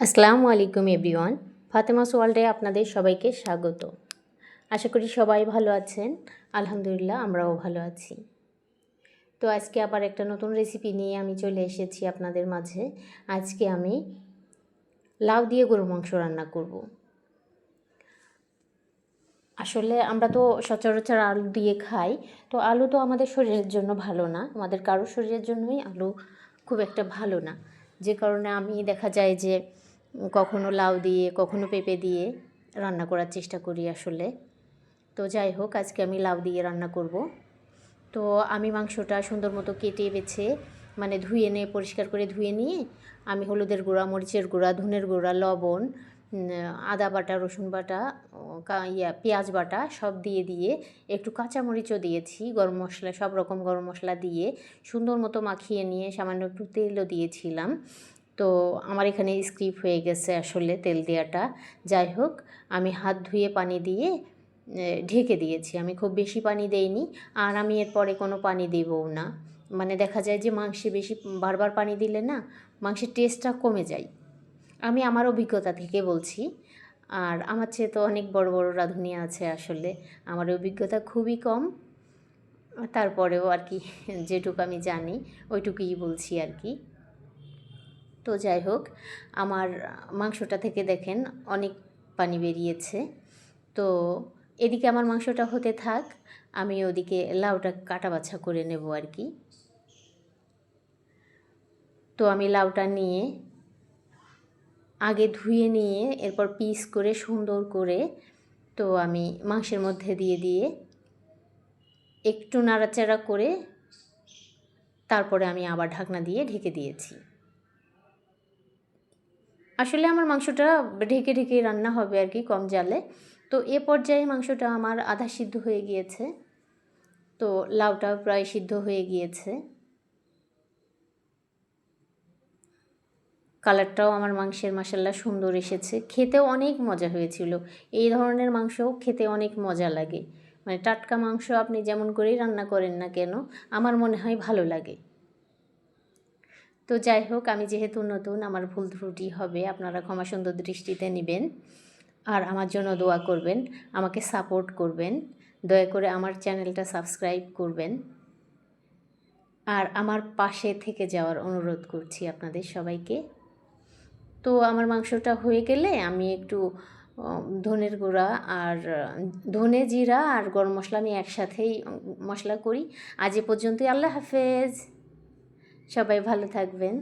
আসসালামু আলাইকুম এভরিওয়ান। ফাতেমাস ওয়ার্ল্ডে আপনাদের সবাইকে স্বাগত। আশা করি সবাই ভালো আছেন। আলহামদুলিল্লাহ, আমরাও ভালো আছি। তো আজকে আবার একটা নতুন রেসিপি নিয়ে আমি চলে এসেছি আপনাদের মাঝে। আজকে আমি লাউ দিয়ে গরু মাংস রান্না করব। আসলে আমরা তো সচরাচর আলু দিয়ে খাই। তো আলু তো আমাদের শরীরের জন্য ভালো না। আমাদের কারও শরীরের জন্যই আলু খুব একটা ভালো না। যে কারণে আমি দেখা যায় যে কখনো লাউ দিয়ে, কখনো পেঁপে দিয়ে রান্না করার চেষ্টা করি আসলে। তো যাই হোক, আজকে আমি লাউ দিয়ে রান্না করব। তো আমি মাংসটা সুন্দর মতো কেটে বেছে মানে ধুয়ে নিয়ে পরিষ্কার করে ধুয়ে নিয়ে আমি হলুদের গুঁড়া, মরিচের গুঁড়া, ধনের গুঁড়া, লবণ আদা বাটা, রসুন বাটা ইয়া, পেঁয়াজ বাটা সব দিয়ে দিয়ে একটু কাঁচামরিচও দিয়েছি, গরম মশলা, সব রকম গরম মশলা দিয়ে সুন্দর মতো মাখিয়ে নিয়ে সামান্য একটু তেলও দিয়েছিলাম। তো আমার এখানে স্ক্রিপ হয়ে গেছে আসলে তেল দেওয়াটা। যাই হোক, আমি হাত ধুয়ে পানি দিয়ে ঢেকে দিয়েছি। আমি খুব বেশি পানি দেইনি, আর আমি এরপরে কোনো পানি দেবও না। মানে দেখা যায় যে মাংসে বেশি, বারবার পানি দিলে না, মাংসের টেস্টটা কমে যায়। আমি আমার অভিজ্ঞতা থেকে বলছি, আর আমার চেয়ে তো অনেক বড় বড় রাঁধুনি আছে আসলে। আমার অভিজ্ঞতা খুবই কম। তারপরেও আর কি, যেটুকু আমি জানি, ওইটুকুই বলছি আর কি। তো যাই হোক, আমার মাংসটা থেকে দেখেন অনেক পানি বেরিয়েছে। তো এদিকে আমার মাংসটা হতে থাক, আমি ওদিকে লাউটা কাটা বাছা করে নেব আর কি। তো আমি লাউটা নিয়ে আগে ধুয়ে নিয়ে এরপর পিস করে সুন্দর করে তো আমি মাংসের মধ্যে দিয়ে দিয়ে একটু নাড়াচাড়া করে তারপরে আমি আবার ঢাকনা দিয়ে ঢেকে দিয়েছি। আসলে আমার মাংসটা ঢেকে ঢেকে রান্না হবে আর কি কম জালে। তো এ পর্যায়ে মাংসটা আমার আধা সিদ্ধ হয়ে গিয়েছে। তো লাউটাও প্রায় সিদ্ধ হয়ে গিয়েছে। কালারটাও আমার মাংসের মশাল্লা সুন্দর এসেছে। খেতেও অনেক মজা হয়েছিল। এই ধরনের মাংস খেতে অনেক মজা লাগে। মানে টাটকা মাংস আপনি যেমন করেই রান্না করেন না কেন, আমার মনে হয় ভালো লাগে। তো যাই হোক, আমি যেহেতু নতুন, আমার ভুল ত্রুটি হবে, আপনারা ক্ষমা সুন্দর দৃষ্টিতে নেবেন আর আমার জন্য দোয়া করবেন, আমাকে সাপোর্ট করবেন, দয়া করে আমার চ্যানেলটা সাবস্ক্রাইব করবেন। আর আমার পাশে থেকে যাওয়ার অনুরোধ করছি আপনাদের সবাইকে। তো আমার মাংসটা হয়ে গেলে আমি একটু ধনের গুঁড়া আর, ধনে জিরা আর গরম মশলা আমি একসাথেই মশলা করি। আজ এ পর্যন্তই, আল্লাহ হাফেজ। সবাই ভালো থাকবেন।